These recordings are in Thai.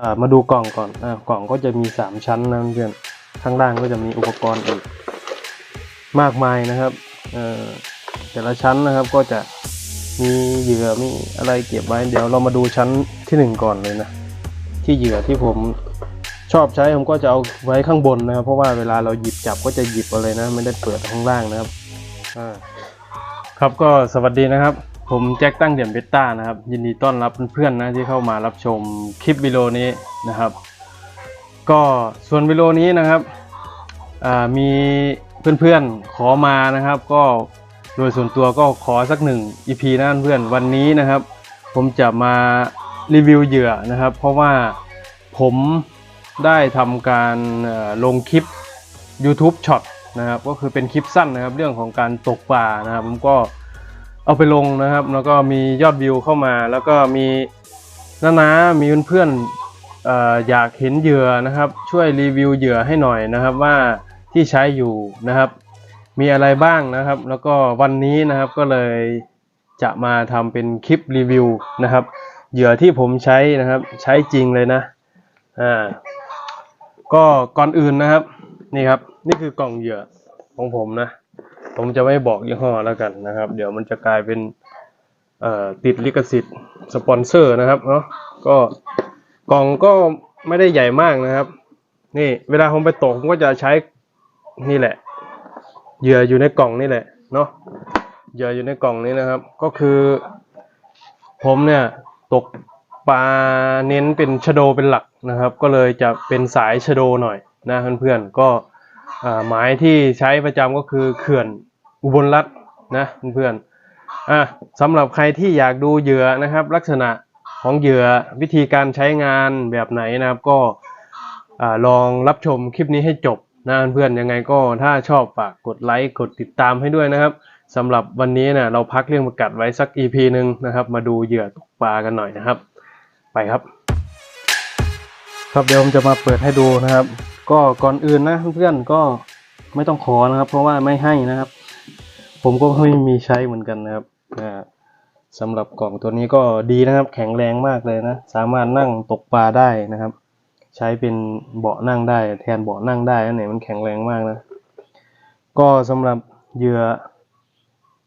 อ่ามาดูกล่องก่อนอกล่องก็จะมีสามชั้นนะเพื่อนข้างล่างก็จะมีอุปกรณ์อีกมากมายนะครับเอ่อแต่ละชั้นนะครับก็จะมีเหยื่อมีอะไรเก็บไว้ เดี๋ยวเรามาดูชั้นที่หนึ่งก่อนเลยนะ ที่เหยื่อที่ผมชอบใช้ผมก็จะเอาไว้ข้างบนนะครับ เพราะว่าเวลาเราหยิบจับก็จะหยิบอาเลยนะ ไม่ได้เปิดข้างล่างนะครับครับก็สวัสดีนะครับ ผมแจ็คตั้งเดี่ยมเบต้านะครับ ยินดีต้อนรับเพื่อนๆนะที่เข้ามารับชมคลิปวิดีโอนี้นะครับ ก็ส่วนวิดีโอนี้นะครับมีเพื่อนๆขอมานะครับ ก็โดยส่วนตัวก็ขอสักหนึ่ง EP นะเพื่อนวันนี้นะครับ ผมจะมารีวิวเหยื่อนะครับ เพราะว่าผมได้ทำการลงคลิป YouTube Shot นะครับ ก็คือเป็นคลิปสั้นนะครับ เรื่องของการตกปลานะครับ ผมก็ เอาไปลงนะครับ แล้วก็มียอดวิวเข้ามา แล้วก็มีน้าๆมีเพื่อนๆเอ่ออยากเห็นเหยื่อนะครับ ช่วยรีวิวเหยื่อให้หน่อยนะครับว่าที่ใช้อยู่นะครับ มีอะไรบ้างนะครับ แล้วก็วันนี้นะครับก็เลยจะมาทำเป็นคลิปรีวิวนะครับเหยื่อที่ผมใช้นะครับ ใช้จริงเลยนะอ่าก็ก่อนอื่นนะครับ นี่ครับ นี่คือกล่องเหยื่อของผมนะ ผมจะไม่บอกยี่ห้อแล้วกันนะครับ เดี๋ยวมันจะกลายเป็นติดลิขสิทธิ์สปอนเซอร์นะครับเนาะก็กล่องก็ไม่ได้ใหญ่มากนะครับ นี่เวลาผมไปตกผมก็จะใช้นี่แหละเหยื่ออยู่ในกล่องนี่แหละเนาะเหยื่ออยู่ในกล่องนี้นะครับ ก็คือ ผมเนี่ยตกปลาเน้นเป็นชะโดเป็นหลักนะครับ ก็เลยจะเป็นสายชะโดหน่อยนะเพื่อนๆก็อ่า หมายที่ใช้ประจำก็คือเขื่อนอุบลรัตน์นะเพื่อนๆอะสำหรับใครที่อยากดูเหยื่อนะครับ ลักษณะของเหยื่อวิธีการใช้งานแบบไหนนะครับ ก็ลองรับชมคลิปนี้ให้จบนะเพื่อนยังไงก็ถ้าชอบฝากกดไลค์กดติดตามให้ด้วยนะครับสำหรับวันนี้นะเราพักเรื่องประกัดไว้สัก EP หนึ่งนะครับ มาดูเหยื่อตกปลากันหน่อยนะครับ ไปครับ ครับเดี๋ยวผมจะมาเปิดให้ดูนะครับ ก็ก่อนอื่นนะเพื่อนๆก็ไม่ต้องขอนะครับ เพราะว่าไม่ให้นะครับ ผมก็ไม่มีใช้เหมือนกันนะครับสำหรับกล่องตัวนี้ก็ดีนะครับ แข็งแรงมากเลยนะ สามารถนั่งตกปลาได้นะครับ ใช้เป็นเบาะนั่งได้ แทนเบาะนั่งได้นะเนี่ยมันแข็งแรงมากนะ ก็สำหรับเหยื่อ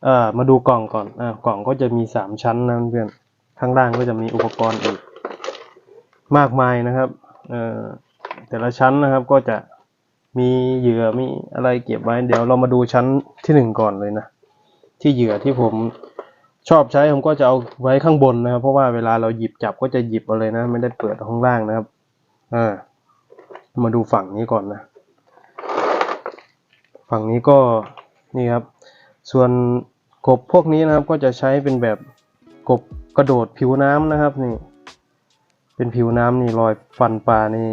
เอ่อมาดูกล่องก่อนอ่ากล่องก็จะมีสามชั้นนะเพื่อนข้างล่างก็จะมีอุปกรณ์อีก มากมายนะครับ เอ่อ แต่ละชั้นนะครับก็จะมีเหยื่อมีอะไรเก็บไว้ เดี๋ยวเรามาดูชั้นที่หนึ่งก่อนเลยนะ ที่เหยื่อที่ผมชอบใช้ผมก็จะเอาไว้ข้างบนนะครับ เพราะว่าเวลาเราหยิบจับก็จะหยิบเอาเลยนะ ไม่ได้เปิดข้างล่างนะครับอ่ามาดูฝั่งนี้ก่อนนะ ฝั่งนี้ก็นี่ครับ ส่วนกบพวกนี้นะครับก็จะใช้เป็นแบบกบกระโดดผิวน้ำนะครับนี่ เป็นผิวน้ำนี่รอยฟันปลานี่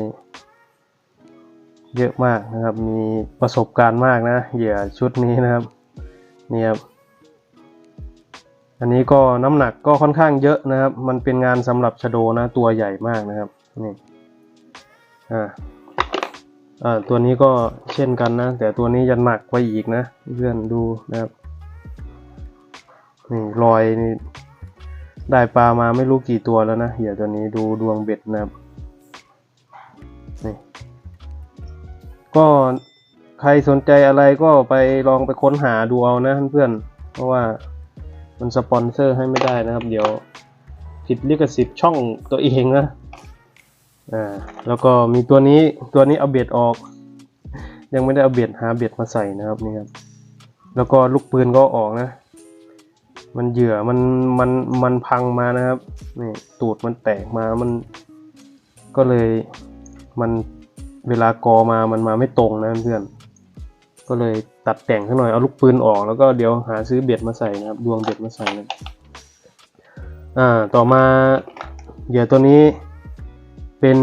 เยอะมากนะครับ มีประสบการณ์มากนะเหยื่อชุดนี้นะครับนี่ครับอันนี้ก็น้ำหนักก็ค่อนข้างเยอะนะครับ มันเป็นงานสำหรับชโดนะตัวใหญ่มากนะครับนี่อ่าอ่าตัวนี้ก็เช่นกันนะ แต่ตัวนี้ยันหนักไปอีกนะเพื่อนดูนะครับนี่รอยนี่ได้ปลามาไม่รู้กี่ตัวแล้วนะเหยื่อตัวนี้ดูดวงเบ็ดนะครับนี่ ก็ใครสนใจอะไรก็ไปลองไปค้นหาดูเอานะเพื่อนๆเพราะว่ามันสปอนเซอร์ให้ไม่ได้นะครับ เดี๋ยวผิดลิขสิทธิ์ช่องตัวเองนะอ่าแล้วก็มีตัวนี้ตัวนี้เอาเบ็ดออก ยังไม่ได้เอาเบ็ดหาเบ็ดมาใส่นะครับนี่ครับแล้วก็ลูกปืนก็ออกนะ มันเหยื่อมันมันมันพังมานะครับนี่ตูดมันแตกมามันก็เลยมัน เวลากอมามันมาไม่ตรงนะเพื่อน ก็เลยตัดแต่งขึ้นหน่อย เอาลูกปืนออก แล้วก็เดี๋ยวหาซื้อเบ็ดมาใส่นะครับ ดวงเบ็ดมาใส่นะอ่า ต่อมาเหยื่อตัวนี้เป็น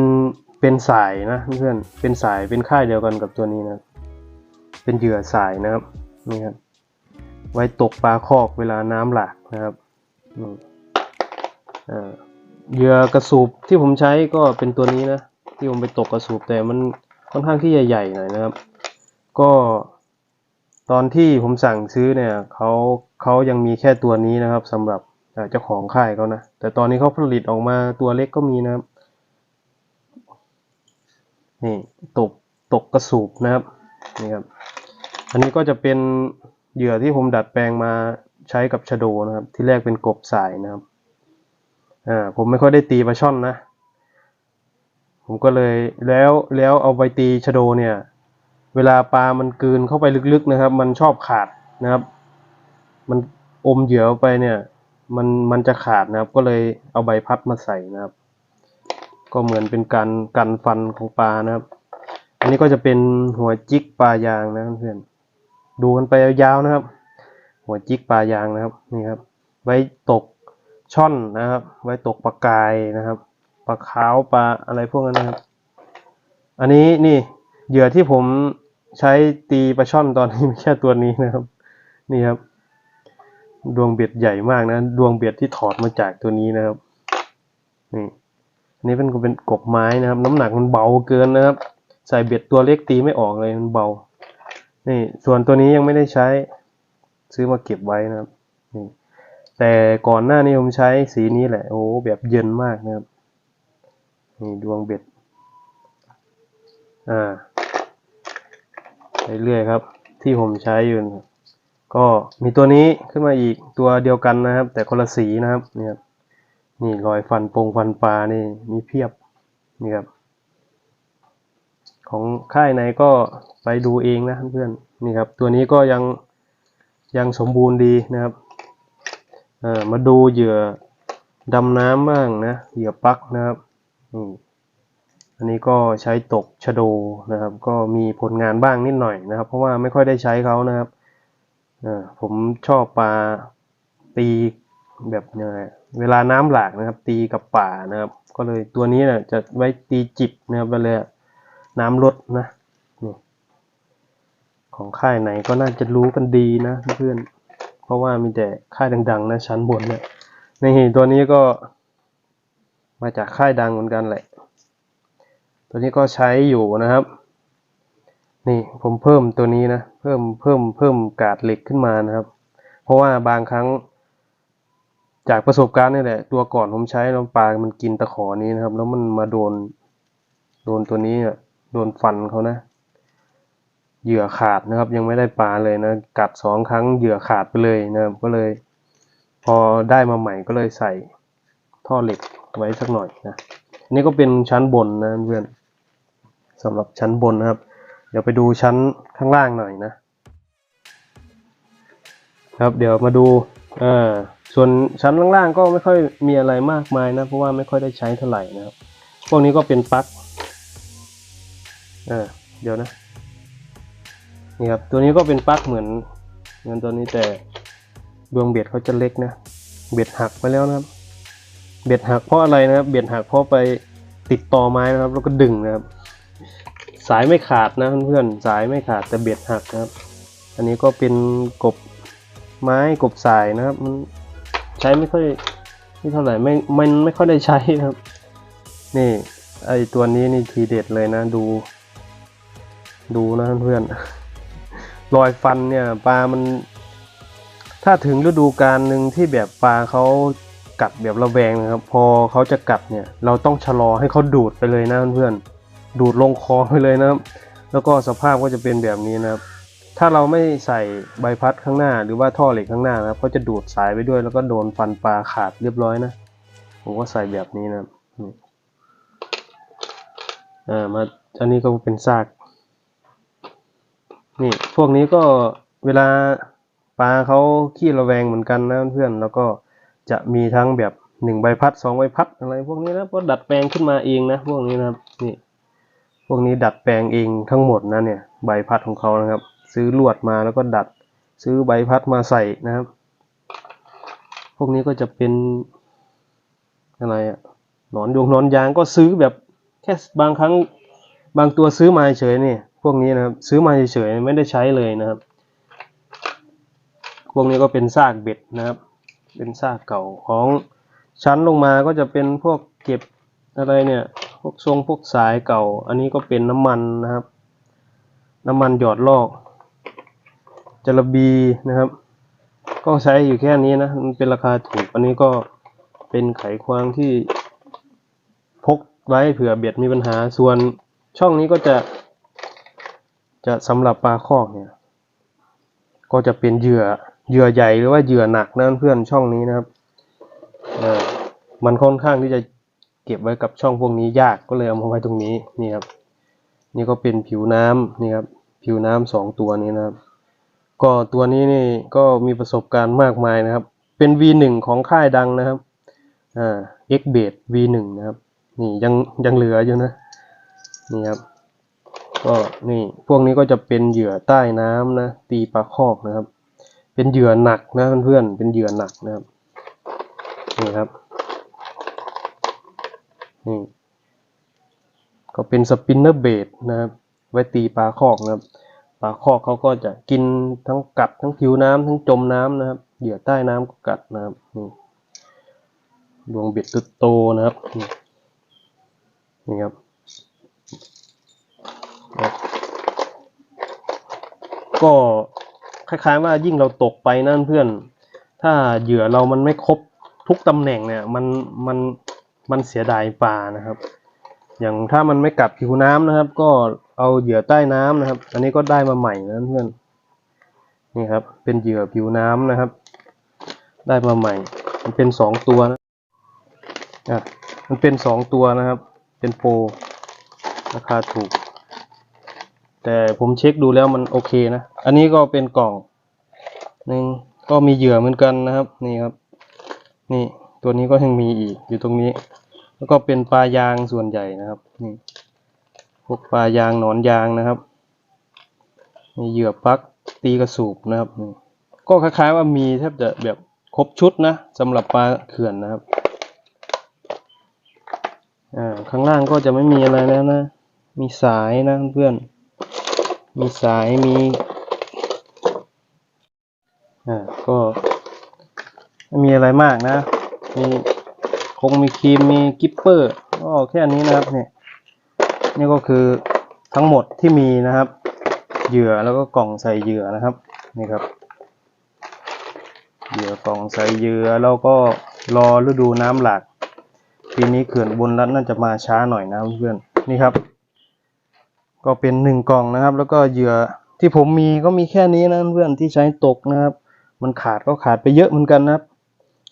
เป็นสายนะเพื่อน เป็นสาย เป็นค่ายเดียวกันกับตัวนี้นะ เป็นเหยื่อสายนะครับ นี่ครับ ไว้ตกปลาคอกเวลาน้ำหลากนะครับอ่าเหยื่อกระสูบที่ผมใช้ก็เป็นตัวนี้นะ ที่ผมไปตกกระสูบแต่มันค่อนข้างที่ใหญ่ๆหน่อยนะครับ ก็ตอนที่ผมสั่งซื้อเนี่ยเขาเขายังมีแค่ตัวนี้นะครับสำหรับเอ่อเจ้าของค่ายเขานะ แต่ตอนนี้เขาผลิตออกมาตัวเล็กก็มีนะครับ นี่ตกตกกระสูบนะครับนี่ครับ อันนี้ก็จะเป็นเหยื่อที่ผมดัดแปลงมาใช้กับชะโดนะครับ ที่แรกเป็นกบสายนะครับอ่าผมไม่ค่อยได้ตีปลาช่อนนะ ผมก็เลยแล้วแล้วเอาไปตีชะโดเนี่ย เวลาปลามันกืนเข้าไปลึกๆนะครับ มันชอบขาดนะครับ มันอมเหยื่อไปเนี่ย มันมันจะขาดนะครับ ก็เลยเอาใบพัดมาใส่นะครับ ก็เหมือนเป็นการกันฟันของปลานะครับ อันนี้ก็จะเป็นหัวจิกปลายางนะเพื่อนดูกันไปยาวๆนะครับ หัวจิกปลายางนะครับนี่ครับ ไว้ตกช่อนนะครับ ไว้ตกปลากายนะครับ ลาขาวปลาอะไรพวกนั้นนะครับ อันนี้นี่เหยื่อที่ผมใช้ตีปลาช่อนตอนนี้ไม่ใช่ตัวนี้นะครับ นี่ครับ ดวงเบ็ดใหญ่มากนะ ดวงเบ็ดที่ถอดมาจากตัวนี้นะครับ นี่อันนี้เป็นเป็นกบไม้นะครับ น้ำหนักมันเบาเกินนะครับ ใส่เบ็ดตัวเล็กตีไม่ออกเลยมันเบา นี่ ส่วนตัวนี้ยังไม่ได้ใช้ซื้อมาเก็บไว้นะครับ นี่แต่ก่อนหน้านี้ผมใช้สีนี้แหละ โอ้แบบเย็นมากนะครับ นี่ดวงเบ็ด อ่าไปเรื่อยครับ ที่ผมใช้อยู่ครับก็มีตัวนี้ขึ้นมาอีกตัวเดียวกันนะครับ แต่คนละสีนะครับเนี่ยครับนี่รอยฟันปงฟันปลานี่มีเพียบนี่ครับของค่ายไหนก็ไปดูเองนะเพื่อนนี่ครับ ตัวนี้ก็ยังยังสมบูรณ์ดีนะครับอ่อมาดูเหยื่อดำน้ำบ้างนะเหยื่อปลักนะครับ นี่อันนี้ก็ใช้ตกชโดนะครับ ก็มีผลงานบ้างนิดหน่อยนะครับ เพราะว่าไม่ค่อยได้ใช้เขานะครับผมชอบปลาตีแบบยังไงเวลาน้ำหลากนะครับ ตีกับป่านะครับ ก็เลยตัวนี้นะจะไว้ตีจิบนะครับไปเลยน้ำลดนะนี่ของค่ายไหนก็น่าจะรู้กันดีนะเพื่อนเพราะว่ามีแต่ค่ายดัง ๆ นะชั้นบนเนี่ยในี่ตัวนี้ก็ มาจากค่ายดังเหมือนกันแหละ ตัวนี้ก็ใช้อยู่นะครับ นี่ผมเพิ่มตัวนี้นะ เพิ่มเพิ่มเพิ่มกาดเหล็กขึ้นมานะครับ เพราะว่าบางครั้ง จากประสบการณ์นี่แหละ ตัวก่อนผมใช้น้ำปลามันกินตะขอนี้นะครับ แล้วมันมาโดน โดนตัวนี้อะโดนฟันเขานะ เหยื่อขาดนะครับ ยังไม่ได้ปลาเลยนะ กัดสองครั้งเหยื่อขาดไปเลยนะครับ ก็เลย พอได้มาใหม่ก็เลยใส่ ท่อเหล็กไว้สักหน่อยนะอันนี้ก็เป็นชั้นบนนะเพื่อนสำหรับชั้นบนนะครับ เดี๋ยวไปดูชั้นข้างล่างหน่อยนะครับเดี๋ยวมาดูอ่าส่วนชั้นล่างๆก็ไม่ค่อยมีอะไรมากมายนะเพราะว่าไม่ค่อยได้ใช้เท่าไหร่นะครับ พวกนี้ก็เป็นปลั๊กอ่าเดี๋ยวนะนี่ครับตัวนี้ก็เป็นปลั๊กเหมือนเหมือนตัวนี้แต่ดวงเบ็ดเขาจะเล็กนะ เบ็ดหักไปแล้วนะครับ เบ็ดหักเพราะอะไรนะครับ เบ็ดหักเพราะไปติดต่อไม้นะครับ แล้วก็ดึงนะครับ สายไม่ขาดนะเพื่อนๆสายไม่ขาดแต่เบ็ดหักนะครับ อันนี้ก็เป็นกบไม้กบสายนะครับ มันใช้ไม่ค่อยไม่เท่าไหร่ไม่มันไม่ค่อยได้ใช้นะครับ นี่ไอตัวนี้นี่ทีเด็ดเลยนะดู ดูนะเพื่อนรอยฟันเนี่ยปลามัน ถ้าถึงฤดูกาลหนึ่งที่แบบปลาเขา กัดแบบระแวงนะครับ พอเขาจะกัดเนี่ย เราต้องชะลอให้เขาดูดไปเลยนะเพื่อนๆดูดลงคอไปเลยนะครับ แล้วก็สภาพก็จะเป็นแบบนี้นะครับ ถ้าเราไม่ใส่ใบพัดข้างหน้า หรือว่าท่อเหล็กข้างหน้านะครับเขาจะดูดสายไปด้วย แล้วก็โดนฟันปลาขาดเรียบร้อยนะผมก็ใส่แบบนี้นะครับอ่ามาอันนี้ก็เป็นซากนี่พวกนี้ก็เวลาปลาเขาขี้ระแวงเหมือนกันนะเพื่อนแล้วก็ จะมีทั้งแบบหนึ่งใบพัดสองใบพัดอะไรพวกนี้นะก็ดัดแปลงขึ้นมาเองนะพวกนี้นะครับนี่พวกนี้ดัดแปลงเองทั้งหมดนะเนี่ยใบพัดของเขานะครับ ซื้อลวดมาแล้วก็ดัดซื้อใบพัดมาใส่นะครับ พวกนี้ก็จะเป็นอะไรอะหนอนยงหนอนยางก็ซื้อแบบแค่บางครั้งบางตัวซื้อมาเฉยๆนี่พวกนี้นะครับซื้อมาเฉยๆไม่ได้ใช้เลยนะครับ พวกนี้ก็เป็นซากเบ็ดนะครับ เป็นซากเก่าของชั้นลงมาก็จะเป็นพวกเก็บอะไรเนี่ยพวกทรงพวกสายเก่า อันนี้ก็เป็นน้ำมันนะครับ น้ำมันหยอดลอกจระบีนะครับ ก็ใช้อยู่แค่นี้นะมันเป็นราคาถูก อันนี้ก็เป็นไขควงที่พกไว้เผื่อเบ็ดมีปัญหาส่วนช่องนี้ก็จะจะสำหรับปลาคอกเนี่ย ก็จะเป็นเหยื่อ เหยื่อใหญ่หรือว่าเหยื่อหนักนะเพื่อนช่องนี้นะครับมันค่อนข้างที่จะเก็บไว้กับช่องพวกนี้ยากก็เลยเอามาไว้ตรงนี้นี่ครับ นี่ก็เป็นผิวน้ำนี่ครับผิวน้ำสองตัวนี้นะครับ ก็ตัวนี้นี่ก็มีประสบการณ์มากมายนะครับ เป็น V1 ของค่ายดังนะครับอ่า X b a t V1 นะครับนี่ยังยังเหลืออยู่นะนี่ครับก็นี่พวกนี้ก็จะเป็นเหยื่อใต้น้ำนะตีปลาคอกนะครับ เป็นเหยื่อหนักนะเพื่อนๆเป็นเหยื่อหนักนะครับนี่ครับนี่ก็เป็นสปินเนอร์เบดนะครับ ไว้ตีปลาคอกนะครับปลาคอกเขาก็จะกินทั้งกัดทั้งผิวน้ำทั้งจมน้ำนะครับ เหยื่อใต้น้ำก็กัดนะครับนี่ดวงเบ็ดตัวโตนะครับนี่นครับก็ คล้ายๆว่ายิ่งเราตกไปนั่นเพื่อน ถ้าเหยื่อเรามันไม่ครบทุกตำแหน่งเนี่ยมันมันมันเสียดายปลานะครับ อย่างถ้ามันไม่กัดผิวน้ำนะครับ ก็เอาเหยื่อใต้น้ำนะครับ อันนี้ก็ได้มาใหม่นะเพื่อนนี่ครับ เป็นเหยื่อผิวน้ำนะครับ ได้มาใหม่ มันเป็นสองตัวนะอะมันเป็นสองตัวนะครับ เป็นโปรราคาถูก แต่ผมเช็คดูแล้วมันโอเคนะ อันนี้ก็เป็นกล่องหนึ่งก็มีเหยื่อเหมือนกันนะครับ นี่ครับ นี่ตัวนี้ก็ยังมีอีกอยู่ตรงนี้ แล้วก็เป็นปลายางส่วนใหญ่นะครับ นี่พวกปลายางหนอนยางนะครับ มีเหยื่อปลักตีกระสูบนะครับนี่ก็คล้ายๆว่ามีแทบจะแบบครบชุดนะสำหรับปลาเขื่อนนะครับอ่าข้างล่างก็จะไม่มีอะไรแล้วนะ มีสายนะเพื่อน มีสายมี อ่าก็ไม่มี อะไรมากนะ มีคงมีครีมมีกิปเปอร์ก็แค่นี้นะครับเนี่ยนี่ก็คือทั้งหมดที่มีนะครับ เหยื่อแล้วก็กล่องใส่เหยื่อนะครับนี่ครับ เหยื่อกล่องใส่เหยื่อแล้วก็รอฤดูน้ำหลากปีนี้เขื่อนบนรัฐน่าจะมาช้าหน่อยนะเพื่อนนี่ครับ ก็เป็นหนึ่งกล่องนะครับ แล้วก็เหยื่อที่ผมมีก็มีแค่นี้นะเพื่อนที่ใช้ตกนะครับ มันขาดก็ขาดไปเยอะเหมือนกันนะครับ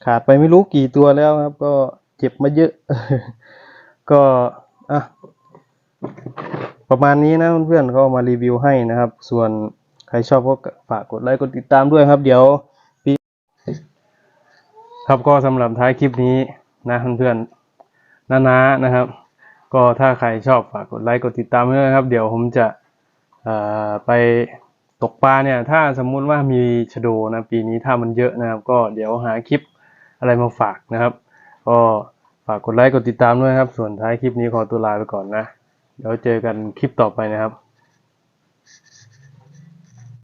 ขาดไปไม่รู้กี่ตัวแล้วครับ ก็เจ็บมาเยอะ ก็อะประมาณนี้นะเพื่อนๆก็มารีวิวให้นะครับ ส่วนใครชอบก็ฝากกดไลค์กดติดตามด้วยครับ เดี๋ยวปีครับก็สำหรับท้ายคลิปนี้นะเพื่อนๆนานนะครับ ก็ถ้าใครชอบฝากกดไลค์กดติดตามด้วยครับ เดี๋ยวผมจะอ่อไปตกปลาเนี่ย ถ้าสมมุติว่ามีชะโดนะปีนี้ถ้ามันเยอะนะครับ ก็เดี๋ยวหาคลิป อะไรมาฝากนะครับ ก็ฝากกดไลค์กดติดตามด้วยครับ ส่วนท้ายคลิปนี้ขอตัวลาไปก่อนนะ เดี๋ยวเจอกันคลิปต่อไปนะครับ